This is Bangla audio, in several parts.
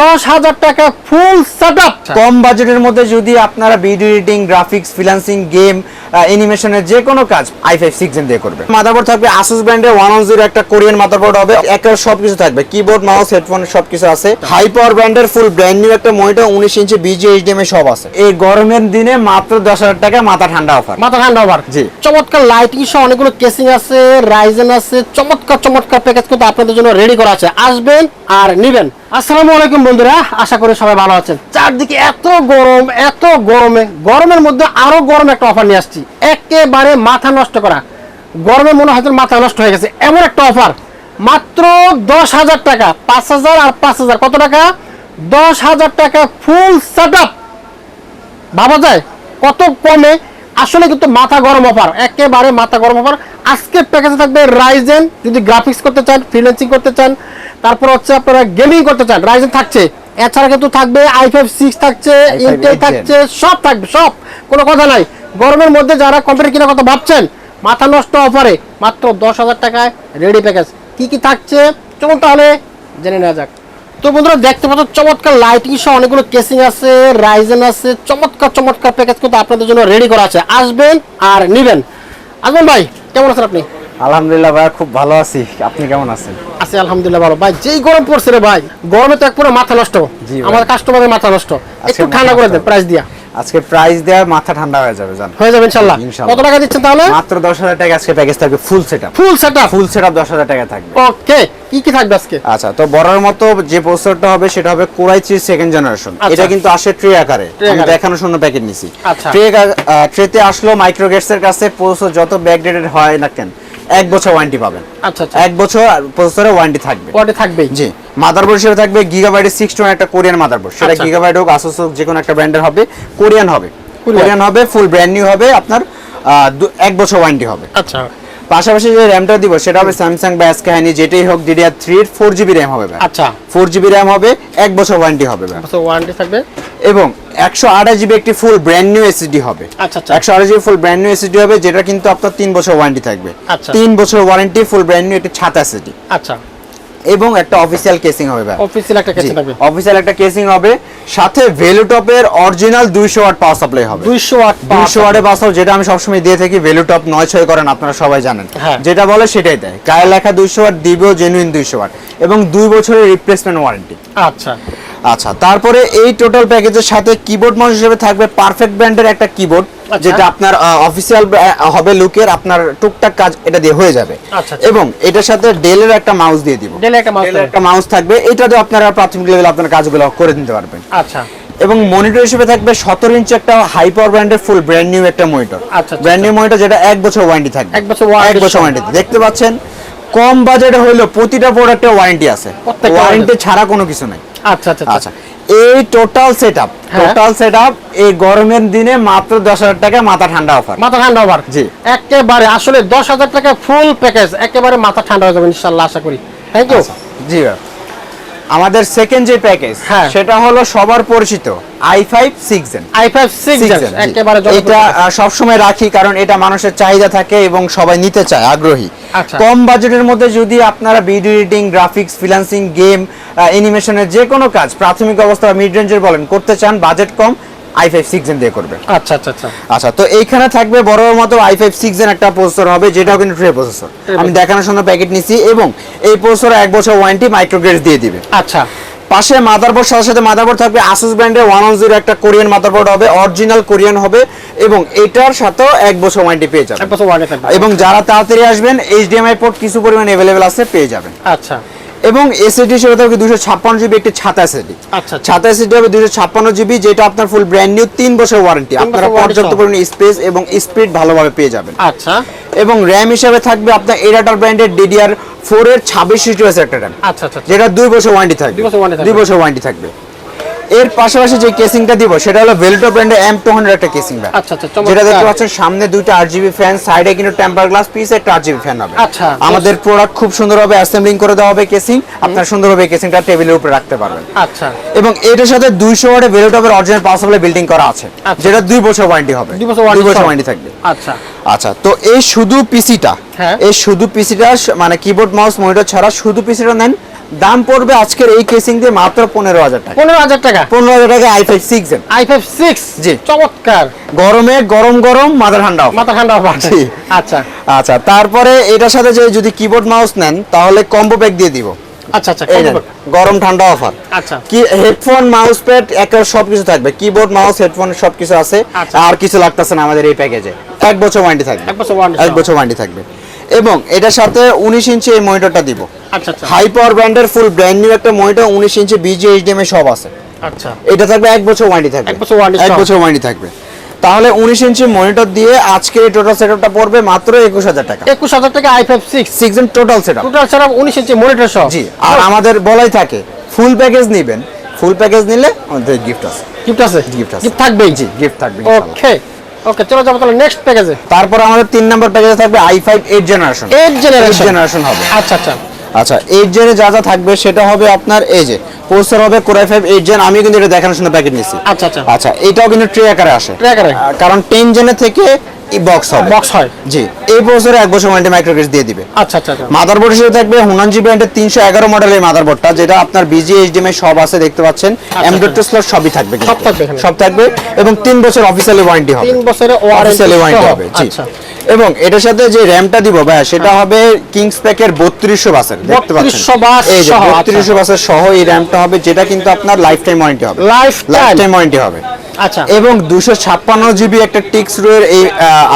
দশ হাজার টাকা ফুল সেট আপ কম বাজেটের মধ্যে যদি আপনারা video editing graphics freelancing game অ্যানিমেশনের যে কোনো কাজ আই ফাইভ সিক্স দিয়ে করবে মাদারবোর্ড থাকবে আসুস ব্র্যান্ডের ওয়ান ওয়ান জিরো একটা কোরিয়ান মাদারবোর্ড হবে একটা সবকিছু থাকবে কিবোর্ড মাউস হেডফোন সবকিছু আছে। হাই পাওয়ার ব্র্যান্ডের ফুল ব্র্যান্ড নিউ একটা মনিটর উনিশ ইঞ্চি বিজি এইচডিএমআই সব আছে। এই গরমের দিনে মাত্র দশ হাজার টাকা মাথা ঠান্ডা অফার মাথা ঠান্ডা ওভার জি। চমৎকার লাইটিং সহ অনেকগুলো কেসিং আছে রাইজেন আছে চমৎকার চমৎকার প্যাকেজ কিন্তু আপনাদের জন্য রেডি করা আছে। আসবেন আর নিবেন। আসসালামু আলাইকুম বন্ধুরা, আশা করি সবাই ভালো আছেন। চারদিকে এত গরম, এত গরমে, গরমের মধ্যে আরও গরম একটা অফার নিয়ে আসছি। একেবারে মাথা নষ্ট করা। গরমে মনে হয় মাথা নষ্ট হয়ে গেছে। এমন একটা অফার। মাত্র দশ হাজার টাকা, পাঁচ হাজার আর পাঁচ হাজার। কত টাকা? দশ হাজার টাকা ফুল সেট আপ ভাবা যায়? কত কমে আসলে কিন্তু মাথা গরম অফার একেবারে মাথা গরম অফার আজকে প্যাকেজে থাকবে রাইজেন যদি গ্রাফিক্স করতে চান ফ্রিল্যান্সিং করতে চান তারপর হচ্ছে আপনারা গেমিং করতে চান রাইজেন থাকছে। এছাড়া কিন্তু থাকবে আই ফাইভ সিক্স থাকছে i5 ইন্টেল থাকছে সব থাকবে সব। কোনো কথা নাই। গরমের মধ্যে যারা কম্পিউটার কেনার কথা ভাবছেন মাথা নষ্ট অফারে মাত্র দশ হাজার টাকায় রেডি প্যাকেজ কি কি থাকছে? চলুন তাহলে জেনে নেওয়া যাক। তো বন্ধুরা দেখতে পাচ্ছ চমৎকার লাইটিং সহ অনেকগুলো কেসিং আছে রাইজেন আছে চমৎকার চমৎকার প্যাকেজ কিন্তু আপনাদের জন্য রেডি করা আছে। আসবেন আর নিবেন। আসবেন ভাই কেমন আছেন আপনি? আলহামদুলিল্লাহ ভাই খুব ভালো আছি। আপনি কেমন আছেন? আছি আলহামদুলিল্লাহ ভালো। ভাই যেই গরম পড়ছে রে ভাই গরমে তো এক পুরো মাথা নষ্ট। আমার কাস্টমারের মাথা নষ্ট। একটু মাথা ঠান্ডা করে। দেন প্রাইস দিয়া। আজকে প্রাইস দেওয়ার মাথা ঠান্ডা হয়ে যাবে জান। হয়ে যাবে ইনশাল্লাহ। ইনশাল্লাহ। কত টাকা দিচ্ছেন তাহলে? মাত্র দশ হাজার টাকা আজকে প্যাকেজ থাকবে full set up full set up full set up দশ হাজার টাকা থাকবে। ওকে কি কি থাকবে আজকে? আচ্ছা তো বড়ার মতো যে প্রসেসরটা হবে সেটা হবে কোরাই থ্রি সেকেন্ড জেনারেশন আচ্ছা। এটা কিন্তু আসে ট্রে আকারে। আমি আকারে। দেখানোর জন্য প্যাকেট নিছি। আচ্ছা। ট্রে ট্রেতে আসলো মাইক্রোগেটস এর কাছে প্রসেসর যত ব্যাকডেটেড হয় না কেন এক বছর ওয়ারেন্টি পাবেন। আচ্ছা আচ্ছা। এক বছর প্রসেসরে ওয়ারেন্টি থাকবে। কোয়াটে থাকবেই। জি। মাদারবোর্ড হিসেবে থাকবে গিগাবাইটের সিক্স টু একটা কোরিয়ান মাদারবোর্ড সেটা আচ্ছা। গিগাবাইট হোক আসুস হোক যে কোনো একটা ব্র্যান্ডের হবে কোরিয়ান হবে। কোরিয়ান। হবে ফুল ব্র্যান্ড নিউ হবে আপনার এক বছর ওয়ারেন্টি হবে। আচ্ছা। পাশাপাশি যে র্যামটা দিব সেটা হবে স্যামসাং বা এস কাহিনী যেটাই হোক DDR three four GB RAM হবে আচ্ছা। ফোর জিবি র্যাম হবে এক বছর ওয়ারেন্টি হবে ওয়ারেন্টি থাকবে। এবং একশো আঠাশ জিবি একটি ফুল ব্র্যান্ড নিউ এসএসডি হবে। আচ্ছা, আচ্ছা। একশো আঠাশ GB full brand new SSD হবে যেটা কিন্তু আপনার তিন বছর ওয়ারেন্টি থাকবে। তিন বছর ওয়ারেন্টি ফুল ব্র্যান্ড নিউ একটি ছাতা এসএসডি আচ্ছা। এবং একটা অফিসিয়াল কেসিং হবে ভাই। অফিসিয়াল একটা কেসিং থাকবে। অফিসিয়াল একটা কেসিং হবে। সাথে ভেলুটপের অরিজিনাল দুইশো ওয়াট পাওয়ার সাপ্লাই হবে। 200 ওয়াট দুইশো ওয়াটে পাওয়ার সাপ্লাই যেটা আমি সবসময় দিয়ে থাকি ভেলুটপ নয় ছয় করেন আপনারা সবাই জানেন। হ্যাঁ। যেটা বলে সেটাই দেয়। গায়ে লেখা দুইশো ওয়াট দিবেও জেনুইন দুইশো ওয়াট এবং দুই বছরের রিপ্লেসমেন্ট ওয়ারেন্টি আচ্ছা। আচ্ছা তারপরে এই টোটাল প্যাকেজের সাথে কিবোর্ড মাউস হিসেবে থাকবে পারফেক্ট ব্র্যান্ডের একটা কিবোর্ড আচ্ছা। যেটা আপনার অফিসিয়াল হবে লুকের আপনার টুকটাক কাজ এটা দিয়ে হয়ে যাবে। আচ্ছা, আচ্ছা। এবং এটার সাথে ডেলের একটা মাউস দিয়ে দিব। ডেলে একটা মাউস একটা মাউস থাকবে এটা দিয়ে আপনারা প্রাথমিক লেভেলে আপনার কাজগুলো করে নিতে পারবেন। আচ্ছা। এবং মনিটর হিসেবে থাকবে সতেরো ইঞ্চি একটা হাই পাওয়ার ব্র্যান্ডের ফুল ব্র্যান্ড নিউ একটা মনিটর ব্র্যান্ড নিউ মনিটর যেটা এক বছর ওয়ারেন্টি থাকবে। এক বছর এক বছর। ওয়ারেন্টি দেখতে পাচ্ছেন কম বাজেটে হইল প্রতিটা প্রোডাক্টে ওয়ারেন্টি আছে। প্রত্যেকটা ওয়ারেন্টি ছাড়া কোনো কিছু নাই। আচ্ছা আচ্ছা আচ্ছা। এই টোটাল সেটআপ হ্যাঁ। টোটাল সেটআপ এই গরমের দিনে মাত্র দশ হাজার টাকা মাথা ঠান্ডা অফার মাথা ঠান্ডা অফার জি। একেবারে আসলে দশ হাজার টাকা ফুল প্যাকেজ একেবারে মাথা ঠান্ডা হয়ে যাবে ইনশাআল্লাহ আশা করি। থ্যাংক ইউ জি। আমাদের সেকেন্ড যে প্যাকেজ। সেটা হলো সবার পরিচিত I five six I five six একেবারে এটা সব সময় সবসময় রাখি কারণ এটা মানুষের চাহিদা থাকে এবং সবাই নিতে চায় আগ্রহী আচ্ছা। কম বাজেটের মধ্যে যদি আপনারা video editing graphics freelancing game অ্যানিমেশনের যে কোনো কাজ প্রাথমিক অবস্থা মিড রেঞ্জের বলেন করতে চান বাজেট কম আই ফাইভ সিক্স দিয়ে করবে। আচ্ছা আচ্ছা আচ্ছা। আচ্ছা তো এইখানে থাকবে বড় মতো আই ফাইভ সিক্স একটা প্রসেসর হবে যেটাও কিন্তু ট্রে প্রসেসর আমি দেখানোর জন্য প্যাকেট নিছি এবং এই প্রসেসর এক বছর ওয়ারেন্টি মাইক্রোগ্রেড দিয়ে দিবে। আচ্ছা। পাশে মাদারবোর্ড সাথে সাথে মাদারবোর্ড থাকবে আসুস ব্র্যান্ডের ওয়ান জিরো একটা কোরিয়ান মাদারবোর্ড হবে অরিজিনাল কোরিয়ান হবে এবং এটার সাথেও এক বছর ওয়ারেন্টি পেয়ে যাবেন। এবং যারা তাড়াতাড়ি আসবেন এইচডিএমআই পোর্ট কিছু পরিমাণ অ্যাভেলেবেল আছে পেয়ে যাবেন। আচ্ছা। এবং এসএসডি সেটা থাকবে দুশো ছাপ্পান্ন জিবি একটি ছাতা এসএসডি আচ্ছা, আচ্ছা। ছাতা এসএসডি হবে দুশো ছাপ্পান্ন জিবি যেটা আপনার ফুল ব্র্যান্ড নিউ তিন বছর ওয়ারেন্টি আপনারা পর্যাপ্ত পরিমাণে স্পেস এবং স্পিড ভালোভাবে পেয়ে যাবেন। আচ্ছা। এবং র্যাম হিসাবে থাকবে আপনার এরাটার ব্র্যান্ডের ডিডিআর ফোর এর ছাব্বিশ সিটিএস একটা র্যাম আচ্ছা আচ্ছা আচ্ছা। যেটা দুই বছর ওয়ারেন্টি থাকবে। দুই বছর ওয়ারেন্টি থাকবে। এর পাশাপাশি যে কেসিংটা দিব সেটা হলো ভেলটো ব্র্যান্ডের এম টু হান্ড্রেড একটা কেসিং ব্যাগ আচ্ছা, আচ্ছা, যেটা দেখতে পাচ্ছেন সামনে দুইটা আট জিবি ফ্যান সাইডে কিন্তু টেম্পার গ্লাস পিস একটা আট জিবি ফ্যান হবে। আচ্ছা, আমাদের প্রোডাক্ট খুব সুন্দরভাবে অ্যাসেম্বলিং করে দেওয়া হবে কেসিং আপনার সুন্দরভাবে কেসিংটা টেবিলের উপরে রাখতে পারবেন। আচ্ছা। এবং এটার সাথে দুইশো ওয়াটে ভেলোটপের অরিজিনাল পাওয়ার বিল্ডিং করা আছে। আচ্ছা। যেটা দুই বছর ওয়ারেন্টি হবে। দুই বছর ওয়ারেন্টি থাকবে। আচ্ছা। আচ্ছা তো এই শুধু পিসিটা হ্যাঁ। এই শুধু পিসিটা মানে কিবোর্ড মাউস মনিটর ছাড়া শুধু পিসিটা নেন দাম পড়বে আজকের এই কেসিং দিয়ে মাত্র পনেরো হাজার টাকা। পনেরো হাজার টাকা? পনেরো হাজার টাকা I five six I five six জি। চমৎকার। গরমে গরম গরম মাদার ঠান্ডা মাথা ঠান্ডা জি। আচ্ছা। আচ্ছা তারপরে এটার সাথে যে যদি কিবোর্ড মাউস নেন তাহলে কম্বো প্যাক দিয়ে দিব। আচ্ছা আচ্ছা গরম ঠান্ডা অফার আচ্ছা। কি হেডফোন মাউস প্যাড একের সবকিছু থাকবে। কিবোর্ড মাউস হেডফোন সবকিছু আছে। আচ্ছা। আর কিছু লাগতেছে না আমাদের এই প্যাকেজে এক বছর ওয়ারেন্টি থাকবে। এক বছর ওয়ারেন্টি থাকবে। এবং এটার সাথে উনিশ ইঞ্চি এই মনিটরটা দিব। হাই পাওয়ার ব্র্যান্ডের ফুল ব্র্যান্ড নিউ একটা মনিটর উনিশ ইঞ্চি বিজি এইচডিএমআই সব আছে। আচ্ছা। এটা থাকবে এক বছর ওয়ারেন্টি থাকবে। এক বছর ওয়ারেন্টি থাকবে। তাহলে উনিশ ইঞ্চি মনিটর দিয়ে আজকে এই টোটাল সেটআপটা পড়বে মাত্র একুশ হাজার টাকা। একুশ হাজার টাকা I five six six total setup total ছাড়া উনিশ ইঞ্চি মনিটর সহ। জি আর আমাদের বলাই থাকে ফুল প্যাকেজ নেবেন। ফুল প্যাকেজ নিলে আমাদের গিফট আছে। গিফট আছে? গিফট আছে। গিফট থাকবেই। জি গিফট থাকবে ওকে ওকে চলো যাব তাহলে নেক্সট প্যাকেজে তারপর আমাদের তিন নম্বর প্যাকেজে থাকবে i5 8 জেনারেশন জেনারেশন জেনারেশন হবে। আচ্ছা আচ্ছা। আচ্ছা এইট জেনে যা যা থাকবে সেটা হবে আপনার এই যে প্রসেসর হবে কোরাই ফাইভ এইট জেন আমি কিন্তু এটা দেখানোর জন্য প্যাকেট নিয়েছি আচ্ছা আচ্ছা। আচ্ছা এটাও কিন্তু ট্রে আকারে আসে। আকারে? কারণ টেন জেনে থেকে বক্স হবে বক্স হয়। জি এই প্রসেসরে এক বছর ওয়ারেন্টি মাইক্রোকেস দিয়ে দিবে। আচ্ছা আচ্ছা আচ্ছা। মাদারবোর্ড হিসেবে থাকবে হুনানজি ব্র্যান্ডের তিনশো এগারো মডেলের মাদারবোর্ডটা যেটা আপনার বিজি এইচডিএমআই সব আছে দেখতে পাচ্ছেন। এমডট স্লট সবই থাকবে সব থাকবে সব থাকবে এবং তিন বছর অফিসিয়ালি ওয়ারেন্টি হবে। তিন বছরের অফিসিয়ালি ওয়ারেন্টি হবে জি। আচ্ছা। এবং এটার সাথে যে র্যামটা দিব ভাই সেটা হবে কিংস প্যাকের বত্রিশশো বাসের দেখতে পাচ্ছেন। 3200 বাস এই যে সহ, আচ্ছা। বত্রিশশো বাসের সহ এই র্যামটা হবে যেটা কিন্তু আপনার লাইফ টাইম ওয়ারেন্টি হবে। লাইফ টাইম ওয়ারেন্টি হবে। আচ্ছা। এবং দুশো ছাপ্পান্ন জিবি একটা টিক্স রোয়ের এই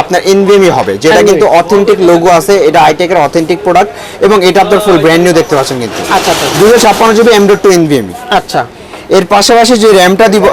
আপনার এনভিএমই হবে যেটা কিন্তু অথেন্টিক লোগো আছে এটা আইটেকের অথেন্টিক প্রোডাক্ট এবং এটা আপনার ফুল ব্র্যান্ড নিউ দেখতে পাচ্ছেন কিন্তু। আচ্ছা আচ্ছা দুশো ছাপ্পান্ন GB M dot two NVMe আচ্ছা। এর পাশাপাশি যে র্যামটা দিব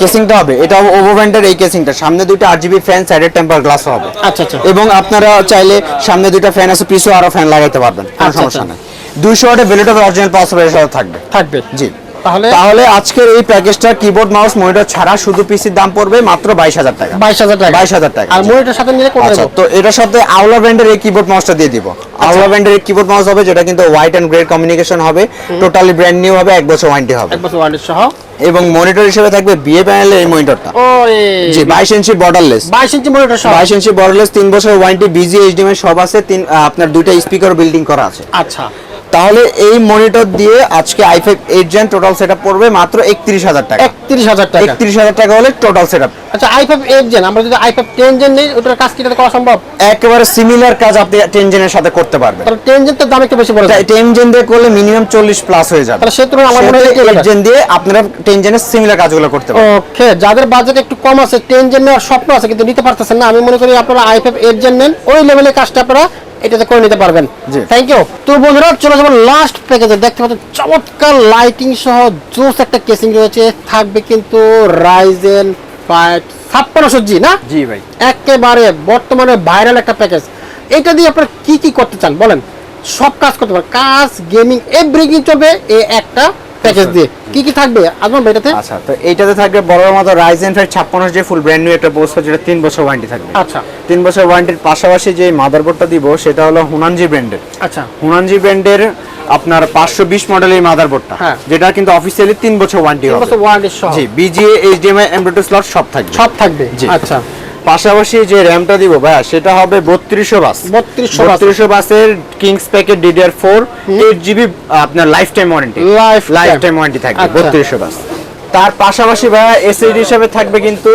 কেসিংটা হবে এটা হবে ওভো ব্র্যান্ডের এই কেসিংটা সামনে দুইটা আট জিবি ফ্যান সাইডের টেম্পার গ্লাস হবে। আচ্ছা আচ্ছা। এবং আপনারা চাইলে সামনে দুইটা ফ্যান আছে পিছু আরও ফ্যান লাগাইতে পারবেন কোনো আচ্ছা, সমস্যা আচ্ছা। নেই। দুইশো ওয়াটের ভ্যালিড অরিজিনাল পাওয়ার সাথে থাকবে। থাকবে। জি। তাহলে তাহলে আজকের এই প্যাকেজটা কিবোর্ড মাউস মনিটর ছাড়া শুধু পিসির দাম পড়বে মাত্র বাইশ হাজার টাকা। বাইশ হাজার টাকা। বাইশ হাজার টাকা। আর মনিটর সাথে নিলে কত আচ্ছা তো এটার সাথে আওলা ব্র্যান্ডের এই কিবোর্ড মাউসটা দিয়ে দিব। আওলা ব্র্যান্ডের এই কিবোর্ড মাউস হবে যেটা কিন্তু হোয়াইট এন্ড গ্রে কমিউনিকেশন হবে। টোটালি ব্র্যান্ড নিউ হবে এক বছর ওয়ারেন্টি হবে। এক বছর ওয়ারেন্টি সহ। এবং মনিটর হিসেবে থাকবে বিএ প্যানেলের এই মনিটরটা জি বাইশ ইঞ্চি বর্ডারলেস বাইশ ইঞ্চি মনিটর সহ। বাইশ ইঞ্চি বর্ডারলেস তিন বছর ওয়ারেন্টি বিজি এইচডিএমআই সব আছে তিন আপনার দুইটা স্পিকার বিল্ডিং করা আছে। আচ্ছা। তাহলে এই মনিটর দিয়ে আজকে I five eight gen total setup পড়বে মাত্র একত্রিশ হাজার টাকা। একত্রিশ হাজার টাকা। একত্রিশ হাজার টাকা হলে টোটাল সেটআপ আচ্ছা আই ফাইভ এইট জেন আমরা যদি আই ফাইভ টেন জেন নেই ওটার কাজ কি করা সম্ভব? একেবারে সিমিলার কাজ আপনি টেন জেনের সাথে করতে পারবেন। তাহলে টেন জেন তো দাম একটু বেশি পড়ে যায় টেন জেন দিয়ে করলে মিনিমাম চল্লিশ প্লাস হয়ে যাবে। তাহলে সে তুলনায় আমার মনে হয় eight gen দিয়ে আপনারা টেন জেনের সিমিলার কাজগুলো করতে পারবেন। ওকে যাদের বাজেট একটু কম আছে টেন জেন নেওয়ার স্বপ্ন আছে কিন্তু নিতে পারতেছেন না আমি মনে করি আপনারা আই ফাইভ এইট জেন নেন ওই লেভেলের কাজটা আপনারা এটাতে করে নিতে পারবেন। থ্যাংক ইউ তো বন্ধুরা চলে যাব লাস্ট প্যাকেজে দেখতে পাচ্ছেন চমৎকার লাইটিং সহ জোস একটা কেসিং রয়েছে। থাকবে কিন্তু রাইজেন ফাইভ ছাপ্পান্নশো জি না? জি ভাই। একেবারে বর্তমানে ভাইরাল একটা প্যাকেজ এটা দিয়ে আপনারা কি কি করতে চান বলেন? সব কাজ করতে পারেন কাজ গেমিং এভরিথিং চলবে। এই একটা প্যাকেজ দিয়ে। কি কি থাকবে? আজমান ভাই এটাতে? আচ্ছা তো এইটাতে থাকবে বড় মতো রাইজেন ফাইভ ছাপ্পান্ন যে ফুল ব্র্যান্ড নিউ একটা বস্তু যেটা তিন বছর ওয়ারেন্টি থাকবে। আচ্ছা। তিন বছর ওয়ারেন্টির পাশাপাশি যে মাদারবোর্ডটা দিব সেটা হলো হুনানজি ব্র্যান্ডের আচ্ছা। হুনানজি ব্র্যান্ডের আপনার পাঁচশো বিশ মডেলের মাদারবোর্ডটা হ্যাঁ। যেটা কিন্তু অফিসিয়ালি তিন বছর ওয়ারেন্টি হবে। G VGA HDMI embroidery slot সব থাকবে। সব থাকবে। আচ্ছা। পাশাপাশি যে র্যামটা দিব ভাইয়া সেটা হবে বত্রিশশো বাস। 3200 বাস। বত্রিশশো বাসের Kings packet DDR four eight GB আপনার lifetime warranty Lifetime। Lifetime warranty থাকবে আচ্ছা। বত্রিশশো বাস। তার পাশাপাশি ভাইয়া এসএসডি হিসাবে থাকবে কিন্তু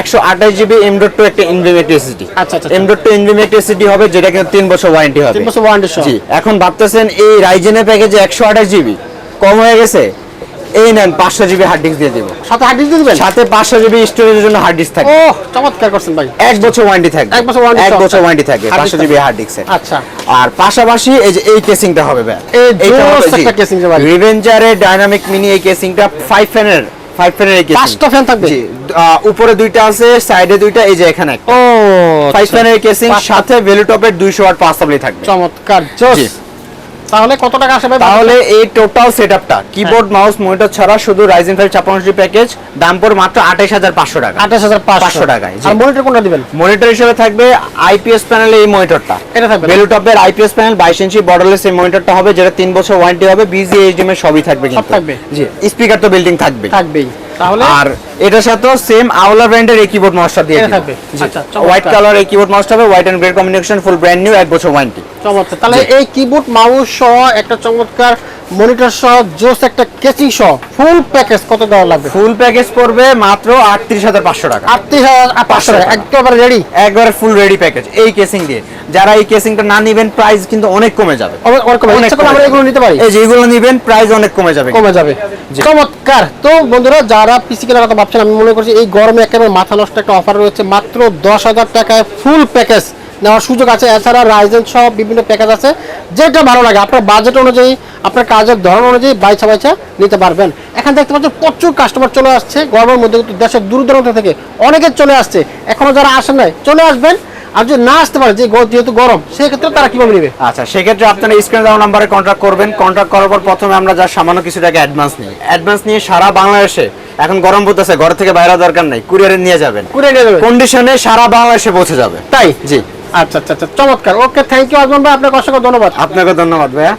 একশো আঠাশ জিবি এম ডট টু একটা ইনভিমেট এসএসডি আচ্ছা, আচ্ছা, M dot two NVMe SSD হবে যেটা কিন্তু তিন বছর ওয়ারেন্টি হবে। তিন বছর ওয়ারেন্টি জি এখন ভাবতেছেন এই রাইজেনের প্যাকেজে একশো আঠাশ জিবি কম হয়ে গেছে? এই নেন পাঁচশো জিবি হার্ড ডিস্ক দিয়ে দিব। সাথে হার্ড ডিস্ক দিবেন? সাথে পাঁচশো জিবি স্টোরেজের জন্য হার্ড ডিস্ক থাকবে ও চমৎকার করছেন ভাই। এক বছর ওয়ারেন্টি থাকবে। এক বছর warranty এক বছর ওয়ারেন্টি Hard পাঁচশো জিবি হার্ড ডিস্কের আচ্ছা। আর পাশাপাশি এই যে এই কেসিংটা হবে ভাই। এই জোস একটা casing যে ভাই। রিভেঞ্জারের ডাইনামিক মিনি এই কেসিংটা ফাইভ ফ্যানের ফাইভ ফ্যানের কেসিং পাঁচটা ফ্যান থাকবে? উপরে দুইটা আছে সাইডে দুইটা এই যে এখানে ও ফাইভ। ফ্যানের কেসিং সাথে ভেলুটপের দুইশো ওয়াট পাঁচ সাপ্লাই থাকবে। চমৎকার। জোস। তাহলে কত টাকা আসবে তাহলে এই টোটাল সেটআপটা কিবোর্ড মাউস মনিটর ছাড়া শুধু রাইজেন ফাইভ ছাপ্পান্ন প্যাকেজ দাম পড়ে মাত্র আঠাশ হাজার পাঁচশো টাকা। আঠাশ হাজার পাঁচশো। টাকায়, আর মনিটর কোনটা দিবেন? মনিটর হিসেবে থাকবে আইপিএস প্যানেলে এই মনিটরটা এটা থাকবে না? ভেলুটপের আইপিএস প্যানেল বাইশ ইঞ্চি বর্ডারলেস এই মনিটরটা হবে যেটা তিন বছর ওয়ারেন্টি হবে বিজি এইচডিএম এর সবই থাকবে কিন্তু। থাকবে? জি স্পিকার তো বিল্ডিং থাকবে থাকবেই। আর এটার সাথেও সেম আওলা ব্র্যান্ডের এই কিবোর্ড মাউসটা দিয়ে থাকবে? আচ্ছা, হোয়াইট কালার এই কিবোর্ড মাউসটা হবে white and grey combination full brand new এক বছর ওয়ারেন্টি চমৎকার। তাহলে এই কিবোর্ড মাউস সহ একটা চমৎকার মনিটর সহ জোস একটা কেসিং সহ ফুল প্যাকেজ কত দেওয়া লাগবে? ফুল প্যাকেজ পড়বে মাত্র আটত্রিশ হাজার পাঁচশো টাকা। আটত্রিশ হাজার পাঁচশো টাকা একেবারে রেডি একবারে ফুল রেডি প্যাকেজ এই কেসিং দিয়ে। যারা এই কেসিংটা না নিবেন প্রাইস কিন্তু অনেক কমে যাবে। অনেক আমরা এগুলো নিতে পারি। এই যে এগুলো নিবেন প্রাইস অনেক কমে যাবে। কমে যাবে। চমৎকার। তো বন্ধুরা যারা পিসি কেনার কথা ভাবছেন আমি মনে করছি এই গরমে একেবারে মাথা নষ্ট একটা অফার রয়েছে মাত্র দশ হাজার টাকায় ফুল প্যাকেজ নেওয়ার সুযোগ আছে। এছাড়া রাইজেন সহ বিভিন্ন প্যাকেজ আছে। যেটা ভালো লাগে আপনার বাজেট অনুযায়ী আপনার কাজের ধরন অনুযায়ী বাইছা বাইছা নিতে পারবেন। এখানে দেখতে পাচ্ছেন প্রচুর কাস্টমার চলে আসছে। গরমের মধ্যে কিন্তু দেশের দূর দূরান্ত থেকে অনেকে চলে আসছে। এখনও যারা আসেন নাই চলে আসবেন। আর যদি না আসতে পারে যে যেহেতু গরম সেক্ষেত্রে তারা কীভাবে নেবে? আচ্ছা সেক্ষেত্রে আপনারা স্ক্রিনে দেওয়া নাম্বারে কন্ট্যাক্ট করবেন। কন্ট্যাক্ট করার পর প্রথমে আমরা যা সামান্য কিছু টাকা অ্যাডভান্স নিই। অ্যাডভান্স নিয়ে সারা বাংলাদেশে এখন গরম পড়তেছে ঘর থেকে বাইরে দরকার নাই কুরিয়ারে নিয়ে যাবেন। করে নিয়ে যাবে কন্ডিশনে সারা বাংলাদেশে পৌঁছে যাবে। তাই? জি। আচ্ছা আচ্ছা আচ্ছা চমৎকার। ওকে থ্যাংক ইউ আজমান ভাই, আপনাকে অসংখ্য ধন্যবাদ। আপনাকে ধন্যবাদ, ভাইয়া।